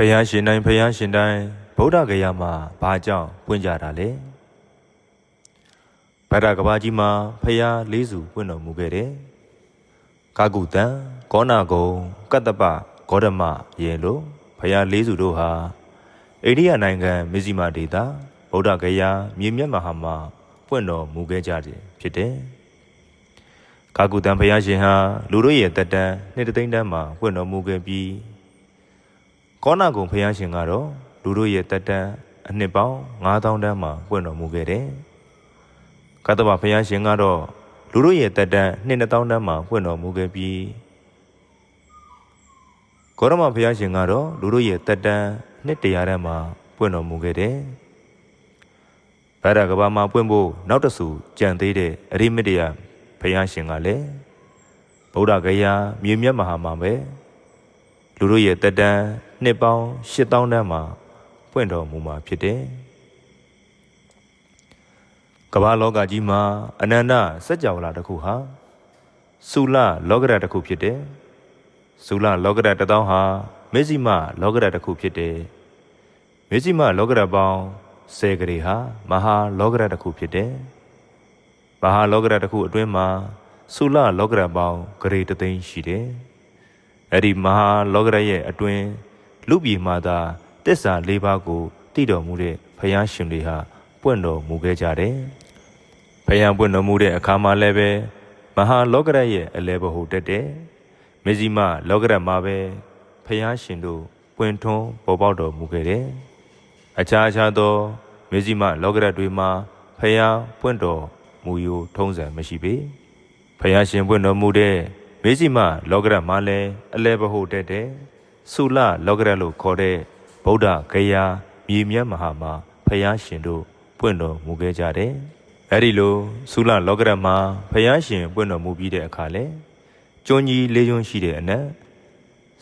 ဖယားရှင်တိုင်းဖယားရှင်တိုင်းဗုဒ္ဓဂယာမှာဘာကြောင့်ပွင့်ကြတာလဲဗဒ္ဒကဘာကြီးမှာဖယားလေးစုပွင့်တော်မူခဲ့တယ်ကာကုတံကောနာကုံကတ္တပဂေါတမယေလိုဖယားလေးစုတို့ဟာအိန္ဒိယနိုင်ငံမဇ္ဈိမဒေသဗုဒ္ဓဂယာမြေမြတ်မဟာမှာပွင့်တော်မူခဲ့ကြတယ်ဖြစ်တယ်ကာကုတံဖယားရှင်ဟာလူတို့ရဲ့တက်တန်းနှစ်သိန်းတန်းမှာပွင့်တော်မူခဲ့ပြီး ကောနာကုံဖယားရှင်ကတော့လူတို့ရဲ့တက်တန်းအနှစ်ပေါင်း9000တန်းမှာပွင့်တော်မူခဲ့တယ်ကတ္တဗဖယားရှင်ကတော့လူတို့ရဲ့တက်တန်းနှစ်2000တန်းမှာပွင့်တော်မူခဲ့ပြီးဂေါရမဖယားရှင်ကတော့လူတို့ရဲ့တက်တန်းနှစ်100တန်းမှာပွင့်တော်မူခဲ့တယ်ဗရကဘာမှာပွင့်ဖို့နောက်တဆူကြံသေးတဲ့အရိမတ္တယဘုရားရှင်ကလည်းဗုဒ္ဓဂယာမြေမြတ်မဟာမှာပဲလူတို့ရဲ့တက်တန်း နှစ်ပေါင်း8000တန်းမှာပွင့်တော်မူမှာဖြစ်တယ်ကမ္ဘာလောကကြီးမှာအနန္တစัจ java လာတစ်ခုဟာစူလလောကရတစ်ခုဖြစ်တယ်စူလလောကရတစ်တောင်းဟာမေဇိမလောကရတစ်ခုဖြစ်တယ်မေဇိမလောကရပေါင်း10ကလေးဟာမဟာလောကရတစ်ခုဖြစ်တယ်မဟာလောကရတစ်ခုအတွင်းမှာစူလလောကရပေါင်းဂရေတသိန်းရှိတယ်အဲ့ဒီမဟာလောကရရဲ့အတွင်း လူပြည်မှာသာတစ္ဆာ၄ပါးကိုတည်တော်မူတဲ့ဘုရားရှင်တွေဟာပွင့်တော်မူခဲ့ကြတယ်။ဘုရားပွင့်တော်မူတဲ့အခါမှာလည်းပဲမဟာလောကရရဲ့အလဲဘဟုတက်တဲ့မေဇိမလောကရမှာပဲဘုရားရှင်တို့ပွင့်ထွန်းပေါ်ပေါက်တော်မူခဲ့တယ်။အခြားအခြားသောမေဇိမလောကရတွေမှာဘုရားပွင့်တော်မူယူထုံးစံမရှိပေ။ဘုရားရှင်ပွင့်တော်မူတဲ့မေဇိမလောကရမှာလည်းအလဲဘဟုတက်တဲ့ သုလလောကရလို့ခေါ်တဲ့ဗုဒ္ဓဂယာမြေမြတ်မဟာမှာဖယားရှင်တို့ပွင့်တော်မူခဲ့ကြတယ်။အဲဒီလိုသုလလောကရမှာဖယားရှင်ပွင့်တော်မူပြီးတဲ့အခါလဲကျွန်းကြီးလေးကျွန်းရှိတဲ့အနက်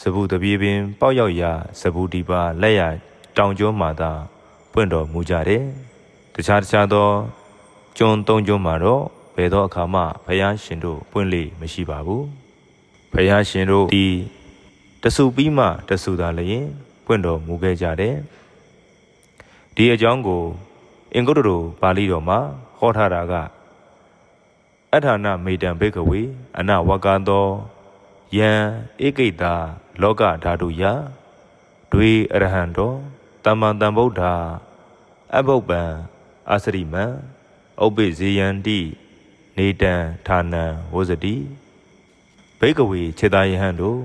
စဘူးတပြေပင် ပေါက်ရောက်ရာစဘူးဒီပါလက်ရတောင်ကျွန်းမှာသာပွင့်တော်မူကြတယ်။တခြားတခြားသောကျွန်းသုံးကျွန်းမှာတော့ဘယ်သောအခါမှဖယားရှင်တို့ပွင့်လေမရှိပါဘူး။ဖယားရှင်တို့ဒီ တဆူပြီးမှတဆူသာလျင်ပွင့်တော်မူခဲ့ကြတယ်ဒီအကြောင်းကို အင်္ဂုတ္တရပါဠိတော်မှာဟောထားတာကအထာဏမေတံဘေကဝေအနဝကသောယံဧကိတာလောကဓာတုယဒွေအရဟံတော်တမ္မန်တံဗုဒ္ဓအဘုပ္ပံအာစရိမံဥပ္ပိဇေယန္တိနေတံဌာနံဝဇတိဘေကဝေခြေသာယဟံတို့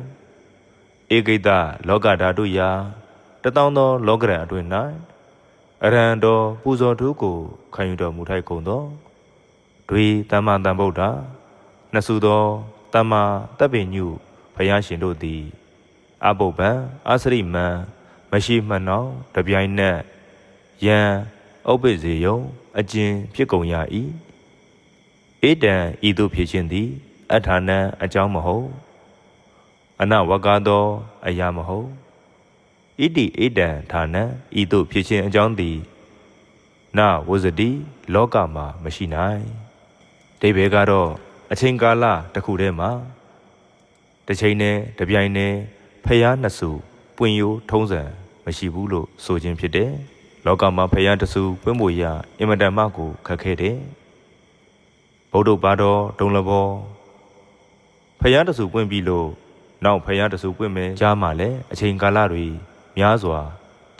ဧကိတလောကဓာတုယာတတောင်းသောလောကရန်အတွင်၌အရဟံတော်ပူဇော်ထုကိုခံယူတော်မူထိုက်ကုန်သောတွေတမ္မာတန်ဗုဒ္ဓနှစုသောတမ္မာတပ်ပင်ညုဘုရားရှင်တို့သည်အဘုဗ္ဗံအာစရိမံမရှိမှန်သောတပြိုင်နက်ယံဥပ္ပဇေယုံအကျဉ်ဖြစ်ကုန်ရ၏ဧတံဤသို့ဖြစ်ခြင်းသည်အထာဏံအကြောင်းမဟုတ် အနဝကသောအရာမဟုတ်ဣတိဣတံဌာနံဤသို့ဖြစ်ခြင်းအကြောင်းသည်နဝဇတိလောကမှာမရှိနိုင်ဒိဗေကတော့အချိန်ကာလတစ်ခုတည်းမှာတစ်ချိန်နဲ့တစ်ပြိုင်နဲ့ဖျားနှစ်စုပွင့်ရိုးထုံးစံမရှိဘူးလို့ဆိုခြင်းဖြစ်တယ်လောကမှာဖျားတစုပွင့်ဖို့ရအင်မတန်မှကိုခက်ခဲတယ်ဗုဒ္ဓဘာတော်ဒုံလဘောဖျားတစုပွင့်ပြီလို့ နောက်ဖယားတဆူပွင့်မယ်ကြားမှာလည်းအချိန်ကာလတွေများစွာ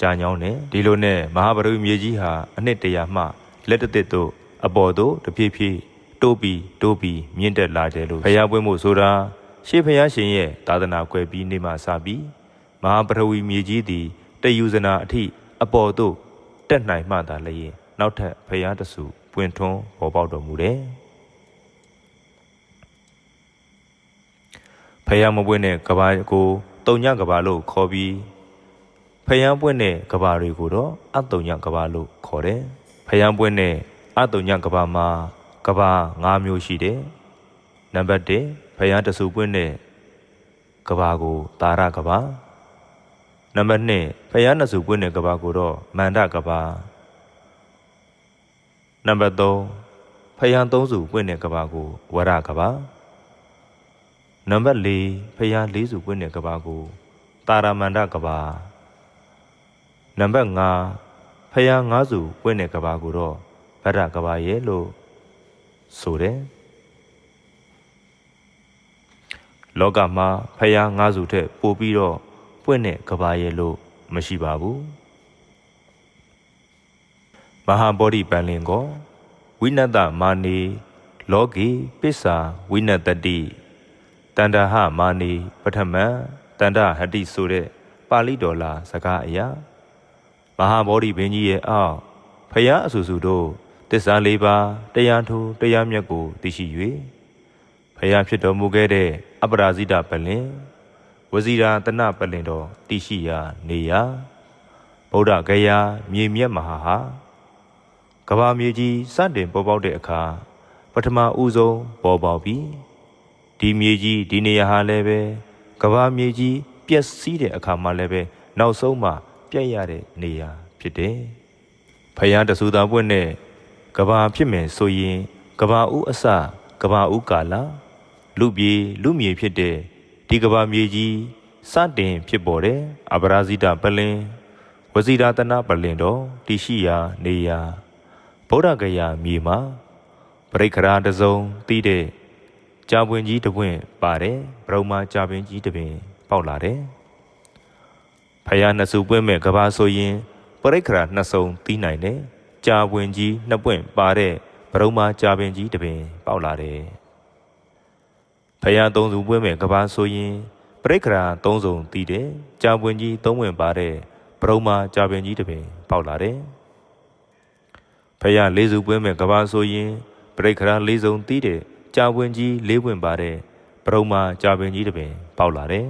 ကြာညောင်းတယ်ဒီလိုနဲ့မဟာဗရုမြေကြီးဟာအနှစ်တရာမှလက်တသစ်တို့အပေါ်သို့တဖြည်းဖြည်းတိုးပြီးတိုးပြီးမြင့်တက်လာတယ်လို့ဖယားပွင့်မှုဆိုတာရှေးဖယားရှင်ရဲ့သာသနာကွယ်ပြီးနေမှစပြီးမဟာပထဝီမြေကြီးသည်တယူဇနာအထိအပေါ်သို့တက်နိုင်မှသာလျင်နောက်ထပ်ဖယားတဆူပွင့်ထွန်းပေါ်ပေါက်တော်မူတယ် ဖယားမပွင့်တဲ့ကဘာကိုတုံညကဘာလို့ခေါ်ပြီးဖယားပွင့်တဲ့ကဘာတွေကိုတော့အတုံညကဘာလို့ခေါ်တယ်ဖယားပွင့်တဲ့အတုံညကဘာမှာကဘာ၅မျိုးရှိတယ်နံပါတ်1ဖယားတဆူပွင့်တဲ့ကဘာကိုတာရကဘာနံပါတ်2ဖယားနဆူပွင့်တဲ့ကဘာကိုတော့မန္တကဘာနံပါတ်3ဖယားသုံးစုပွင့်တဲ့ကဘာကိုဝရကဘာ နံပါတ်၄ဖျားလေးစုပွင့်တဲ့ကဘာကိုတာရမန္တကဘာနံပါတ်5ဖယားငါးစုပွင့်တဲ့ကဘာကိုတော့ဗဒ္ဒကဘာရဲ့လို့ဆိုတယ်လောကမှာဖယားငါးစုထက်ပိုပြီးတော့ပွင့်တဲ့ကဘာရဲ့လို့မရှိပါဘူးမဟာဗောဓိပန်လင်ကောဝိနတမာနီလောကီပစ္စာဝိနတတိတ န္တဟမာနီပထမံတန္တဟတိဆိုတဲ့ပါဠိတော်လာစကားအရာမဟာဗောဓိဘင်းကြီးရဲ့အောက်ဖယားအဆူဆူတို့တစ္ဆာလေးပါးတရားထူတရားမြတ်ကိုသိရှိ၍ဖယားဖြစ်တော်မူခဲ့တဲ့အပရာဇိတပလင်ဝဇီရာတနပလင်တော်တိရှိရာနေရာဗုဒ္ဓဂယာမြေမြတ်မဟာဟာကဘာမြေကြီးစတင်ပေါ်ပေါက်တဲ့အခါပထမဦးဆုံးပေါ်ပေါက်ပြီး ဒီမြေကြီးဒီနေရာဟာလည်းပဲကဘာမြေကြီးပျက်စီးတဲ့အခါမှလည်းပဲနောက်ဆုံးမှပြတ်ရတဲ့နေရာဖြစ်တယ်။ဖယားတဆူသာပွင့်နဲ့ကဘာဖြစ်မယ်ဆိုရင်ကဘာဦးအစကဘာဦးကာလာလူပြေလူမြေဖြစ်တဲ့ဒီကဘာမြေကြီးစတင်ဖြစ်ပေါ်တဲ့အပရာဇိတပလင်ဝဇီရာတနာပလင်တော်တိရှိရာနေရာဗုဒ္ဓဂယာမြေမှာပရိခရာတစုံတီးတဲ့ ကြာပွင့်ကြီးတပွင့်ပါတယ်ဗြဟ္မာကြာပင်ကြီးတပင် ပေါက်လာတယ်ဖယားနှစ်စုပွင့်မဲ့ကဘာဆိုရင်ပရိခရာနှစ်စုံတီးနိုင်တယ်ကြာပွင့်ကြီးနှစ်ပွင့်ပါတဲ့ဗြဟ္မာကြာပင်ကြီးတပင် ပေါက်လာတယ်ဖယားသုံးစုပွင့်မဲ့ကဘာဆိုရင်ပရိခရာသုံးစုံတီးတယ်ကြာပွင့်ကြီးသုံးပွင့်ပါတဲ့ဗြဟ္မာကြာပင်ကြီးတပင် ပေါက်လာတယ်ဖယားလေးစုပွင့်မဲ့ကဘာဆိုရင်ပရိခရာလေးစုံတီးတဲ့ ကြာပွင့်ကြီးလေးပွင့်ပါတဲ့ဗြဟ္မာကြာပင်ကြီးတပင် ပေါက်လာတယ်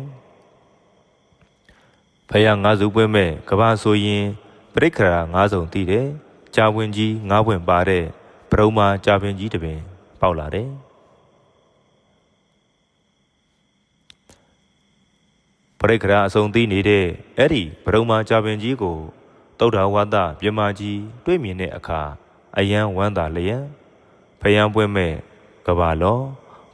ဖယားငါးစုပွင့်မဲ့ကဘာဆိုရင်ပရိခရာငါးစုံတီးတယ်ကြာပွင့်ကြီးငါးပွင့်ပါတဲ့ဗြဟ္မာကြာပင်ကြီးတပင် ပေါက်လာတယ်ပရိခရာအစုံသိနေတဲ့အဲ့ဒီဗြဟ္မာကြာပင်ကြီးကိုတုဒ္ဓဝါဒမြမကြီး တွေ့မြင်တဲ့အခါအယံဝမ်းသာလျက်ဖယံပွဲမဲ့ ကဘာလော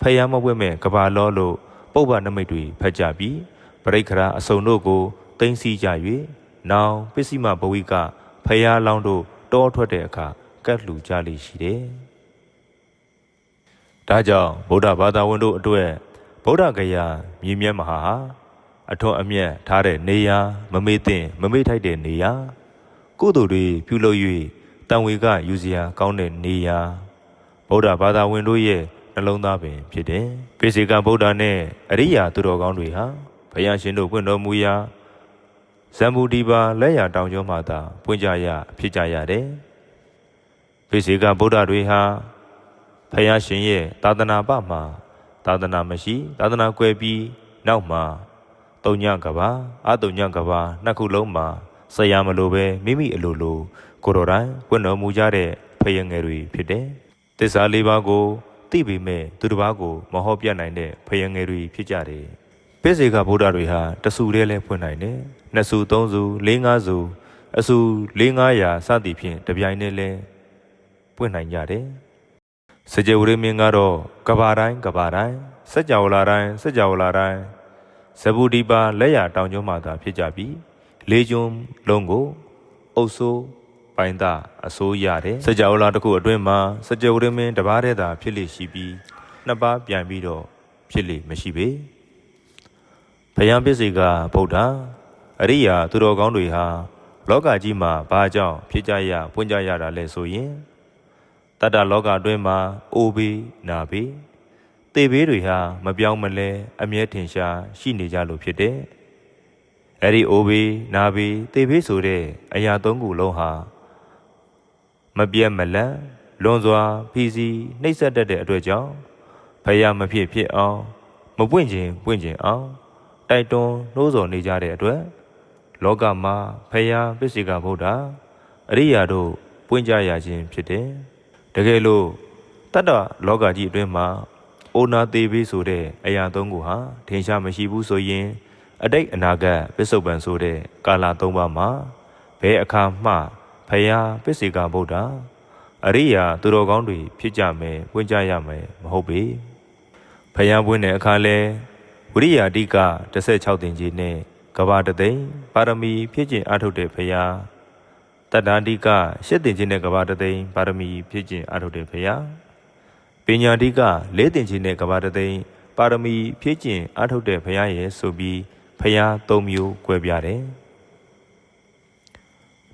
ဖယံမပွဲမဲ့ကဘာလောလို့ပုပ္ပနမိတ်တွေဖတ်ကြပြီးပရိခရာအစုံတို့ကိုတင်းစီကြ၍နောင်ပစ္စည်းမဘဝိကဖယံလောင်းတို့တောထွက်တဲ့အခါကတ်လူကြလိရှိတယ်။ဒါကြောင့်ဗုဒ္ဓဘာသာဝင်တို့အတွက်ဗုဒ္ဓဂယာမြည်မြတ်မဟာဟာအထွတ်အမြတ်ထားတဲ့နေရာမမေ့သင့်မမေ့ထိုက်တဲ့နေရာကုသိုလ်တွေပြုလုပ်၍တန်ဝေကယူစရာကောင်းတဲ့နေရာ ဗုဒ္ဓဘာသာဝင်တို့ရဲ့နှလုံးသားပင်ဖြစ်တယ်။ပိစိကဗုဒ္ဓနဲ့အရိယာသူတော်ကောင်းတွေဟာဘုရားရှင်တို့ဖွင့်တော်မူရာဇံဘူဒီပါလက်ရတောင်ကျောမှသာပွင့်ကြရဖြစ်ကြရတယ်။ပိစိကဗုဒ္ဓတွေဟာဘုရားရှင်ရဲ့သာသနာ့ဘမှာသာသနာမရှိသာသနာကွယ်ပြီးနောက်မှာတုံညကဘာအတုံညကဘာနှစ်ခုလုံးမှာဆရာမလိုပဲမိမိအလိုလိုကိုတော်တိုင်ပွင့်တော်မူကြတဲ့ဖယငယ်တွေဖြစ်တယ်။ တစ္ဆာလေးပါးကိုသိပေမဲ့သူတစ်ပါးကိုမဟောပြနိုင်တဲ့ဖယငယ်တွေဖြစ်ကြတယ်။ပိစေကဗုဒ္ဓတွေဟာတဆူတည်းလဲဖွင့်နိုင်တယ်။နှစ်ဆူသုံးဆူလေးငါးဆူအဆူလေးငါးရာစသည်ဖြင့်တပြိုင်တည်းလဲပွင့်နိုင်ကြတယ်။စကြဝဠာမင်းကတော့ကဘာတိုင်းကဘာတိုင်းစัจ java လာတိုင်းစัจ java လာတိုင်းဇဘူဒီပါလက်ရတောင်ကျွန်းမှသာဖြစ်ကြပြီးလေးကျွန်းလုံးကိုအုပ်ဆိုး ပိုင်းသာအစိုးရတဲ့စကြဝဠာတစ်ခုအတွင်းမှာစကြဝဠာမင်းတစ်ပါးတည်းသာဖြစ်လိရှိပြီးနှစ်ပါးပြန်ပြီးတော့ဖြစ်လိမရှိပေဘယံပစ္စေကဗုဒ္ဓအရိယာသူတော်ကောင်းတွေဟာလောကကြီးမှာဘာကြောင့်ဖြစ်ကြရပွင့်ကြရတာလဲဆိုရင်တတ္တလောကအတွင်းမှာအိုဘေးနာဘေးတေဘေးတွေဟာမပြောင်းမလဲအမြဲထင်ရှားရှိနေကြလို့ဖြစ်တယ်။အဲ့ဒီအိုဘေးနာဘေးတေဘေးဆိုတဲ့အရာသုံးခုလုံးဟာ မပြတ်မလန့်လွန်စွာဖီစီနှိပ်စက်တတ်တဲ့အတွက်ကြောင့်ဖယားမဖြစ်ဖြစ်အောင်မပွင့်ခြင်းပွင့်ခြင်းအောင်တိုက်တွန်းနှိုးဆော်နေကြတဲ့အတွက်လောကမှာဖယားပစ္စေကဗုဒ္ဓအရိယာတို့ပွင့်ကြရခြင်းဖြစ်တယ်။တကယ်လို့တတ္တလောကကြီးအတွင်းမှာအိုနာသေးဘေးဆိုတဲ့အရာသုံးခုဟာထင်ရှားမရှိဘူးဆိုရင် အတိတ်အနာဂတ်ပစ္စုပန်ဆိုတဲ့ကာလသုံးပါးမှာဘယ်အခါမှ ဖယားပစ္စေကဗုဒ္ဓအရိယာသူတော်ကောင်းတွေဖြစ်ကြမယ်ဝင်ကြရမယ်မဟုတ်ပေဖယားပွင့်တဲ့အခါလဲဝိရိယာတိက16တင်ကြီးနဲ့ကဘာတသိမ့်ပါရမီဖြည့်ကျင့်အားထုတ်တဲ့ဖရာတတ္တာတိကရှစ်တင်ခြင်းနဲ့ကဘာတသိမ့်ပါရမီဖြည့်ကျင့်အားထုတ်တဲ့ဖရာပညာတိကလေးတင်ခြင်းနဲ့ကဘာတသိမ့်ပါရမီဖြည့်ကျင့်အားထုတ်တဲ့ဖရာရဲ့ဆိုပြီးဖရာ၃မျိုး꿰ပြတယ်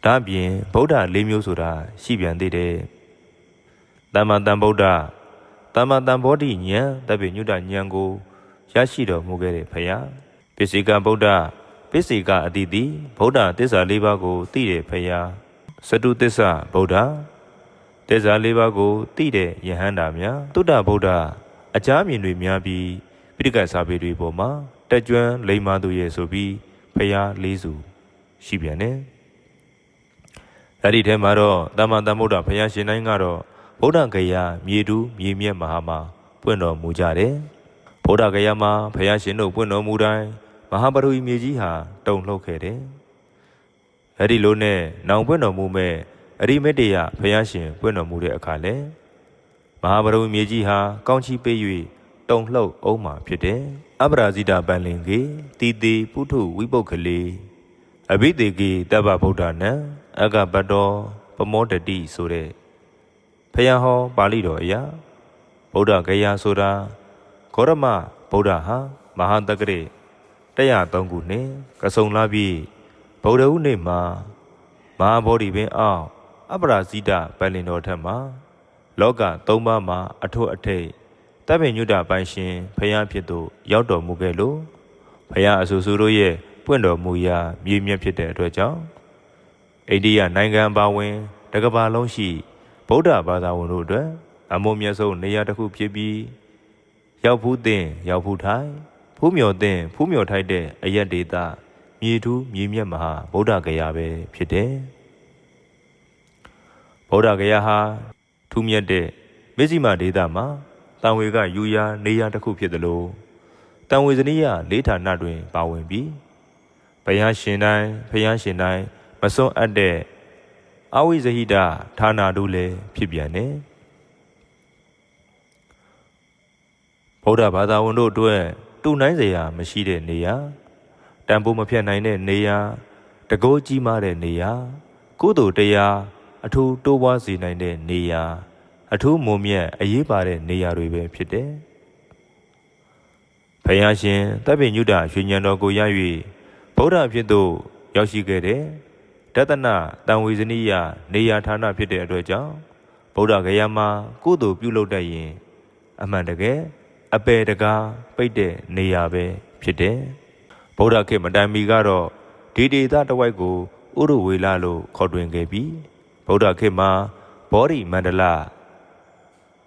ဒါ့အပြင်ဗုဒ္ဓ၄မျိုးဆိုတာရှိပြန်သေးတယ်တမ္မာတန်ဗုဒ္ဓတမ္မာတန်ဘောဓိဉာဏ်တပိညုတဉာဏ်ကိုရရှိတော်မူခဲ့တဲ့ဖရာပစ္စေကဗုဒ္ဓပစ္စေကအတိတိဗုဒ္ဓသစ္စာ၄ပါးကိုသိတဲ့ဖရာစတုသစ္စာဗုဒ္ဓသစ္စာ၄ပါးကိုသိတဲ့ယဟန္တာများတုဒ္ဓဗုဒ္ဓအကြမြင်တွေများပြီးပိဋကတ်စာပေတွေပေါ်မှာတက်ကြွလိမ္မာသူရဲ့ဆိုပြီးဖရာလေးစုရှိပြန်တယ် အဲ့ဒီထဲမှာတော့တမ္မာတမ္ဗုဒ္ဓဘုရားရှင်တိုင်းကတော့ဗုဒ္ဓဂယာမြေတူးမြေမြက်မဟာမှာပွင့်တော်မူကြတယ်ဗုဒ္ဓဂယာမှာဘုရားရှင်တို့ပွင့်တော်မူတိုင်းမဟာပရိမြေကြီးဟာတုန်လှုပ်ခဲ့တယ်အဲ့ဒီလိုနဲ့နောင်ပွင့်တော်မူမဲ့အရိမတ္တယဘုရားရှင်ပွင့်တော်မူတဲ့အခါလဲမဟာပရိမြေကြီးဟာကောင်းချီးပေး၍တုန်လှုပ်အောင်မှာဖြစ်တယ်အပရာဇိတာပန်လင်ကေတီတီပုထုဝိပုတ်ကလေးအဘိတေကေတဗ္ဗဗုဒ္ဓနံ အကပတ္တောပမောတတိဆိုတဲ့ဖယားဟောပါဠိတော်အရာဗုဒ္ဓဂယာဆိုတာဂေါရမဗုဒ္ဓဟာမဟာတက္ကရေ103ခုနှစ်ကဆုံလာပြီးဗုဒ္ဓဦးနေ့မှာမဟာဗောဓိပင်အောင် အပရာဇိတပလင်တော်ထက်မှာလောက၃ပါးမှာအထွတ်အထိပ်တပ်ပင်ညုတပိုင်ရှင်ဖယားဖြစ်သူရောက်တော်မူခဲ့လို့ဖယားအဆူဆူတို့ရဲ့ပွင့်တော်မူရာမြည်မြတ်ဖြစ်တဲ့အတွက်ကြောင့် အိန္ဒိယနိုင်ငံပါဝင်တကဘာလုံးရှိဗုဒ္ဓဘာသာဝင်တို့အတွက်အမုံမြတ်ဆုံးနေရာတစ်ခုဖြစ်ပြီးရောက်ဖူးတဲ့ရောက်ဖူးထိုင်ဖူးမြော်တဲ့ဖူးမြော်ထိုက်တဲ့အရက်ဒေတာမြေထူးမြေမြတ်မဟာဗုဒ္ဓဂယာပဲဖြစ်တယ်ဗုဒ္ဓဂယာဟာထူးမြတ်တဲ့မေဇိမဒေတာမှာတန်ဝေကယူရာနေရာတစ်ခုဖြစ်တယ်လို့တန်ဝေဇနိယလေးဌာနတွင်ပါဝင်ပြီးဘုရားရှင်တိုင်းဘုရားရှင်တိုင်း မစွန့်အပ်တဲ့အဝိဇဟိတဌာနာတို့လည်းဖြစ်ပြန်တယ်ဗုဒ္ဓဘာသာဝင်တို့အတွက်တူနိုင်စရာမရှိတဲ့နေရာတန်ဖိုးမဖြတ်နိုင်တဲ့နေရာတကိုးကြီးမားတဲ့နေရာကုသိုလ်တရားအထူးတိုးပွားစေနိုင်တဲ့နေရာအထူးမုံမြတ်အရေးပါတဲ့နေရာတွေပဲဖြစ်တယ်။ဖယားရှင်တပ်ပင်ညုတရွှေညံတော်ကိုရ၍ဗုဒ္ဓဖြစ်သို့ရောက်ရှိခဲ့တဲ့ တတနာတံဝေဇနိယနေရာဌာနဖြစ်တဲ့အတွက်ကြောင့်ဗုဒ္ဓဂယာမှာကုသိုလ်ပြုလုပ်တတ်ရင် အမှန်တကယ်အပေတကားပိတ်တဲ့နေရာပဲဖြစ်တယ်။ဗုဒ္ဓခေတ်မတိုင်မီကတော့ဒီဒေသတစ်ဝိုက်ကိုဥရဝေလလို့ခေါ်တွင်ခဲ့ပြီးဗုဒ္ဓခေတ်မှာဘောဓိမန္တလ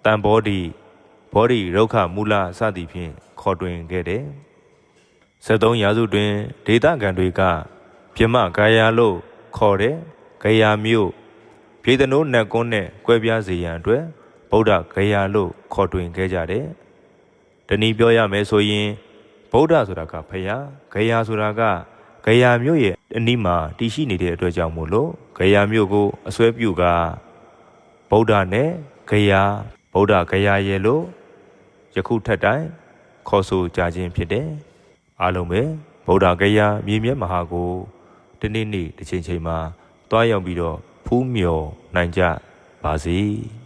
တန်ဘောဓိဘောဓိရုက္ခမူလစသည်ဖြင့်ခေါ်တွင်ခဲ့တယ်။73ရာစုတွင်ဒေသခံတွေကပြမကာယာလို့ ခေါ်တဲ့ဂယာမြို့ပြည်သနိုးနတ်ကွန်းနဲ့ကွဲပြားစေရန်အတွက်ဗုဒ္ဓဂယာလို့ခေါ်တွင်ခဲ့ကြတယ်။တနည်းပြောရမယ်ဆိုရင်ဗုဒ္ဓဆိုတာကဖယားဂယာဆိုတာကဂယာမြို့ရဲ့အနီးမှာတည်ရှိနေတဲ့အတွက်ကြောင့်မို့လို့ဂယာမြို့ကိုအစွဲပြုကဗုဒ္ဓနဲ့ဂယာဗုဒ္ဓဂယာရဲ့လို့ယခုထက်တိုင်ခေါ်ဆိုကြခြင်းဖြစ်တယ်။အားလုံးပဲဗုဒ္ဓဂယာမြေမြတ်မဟာကို တနေ့နေ့တစ်ချိန်ချိန်မှာတွားရောက်ပြီးတော့ဖူးမြော်နိုင်ကြပါစေ။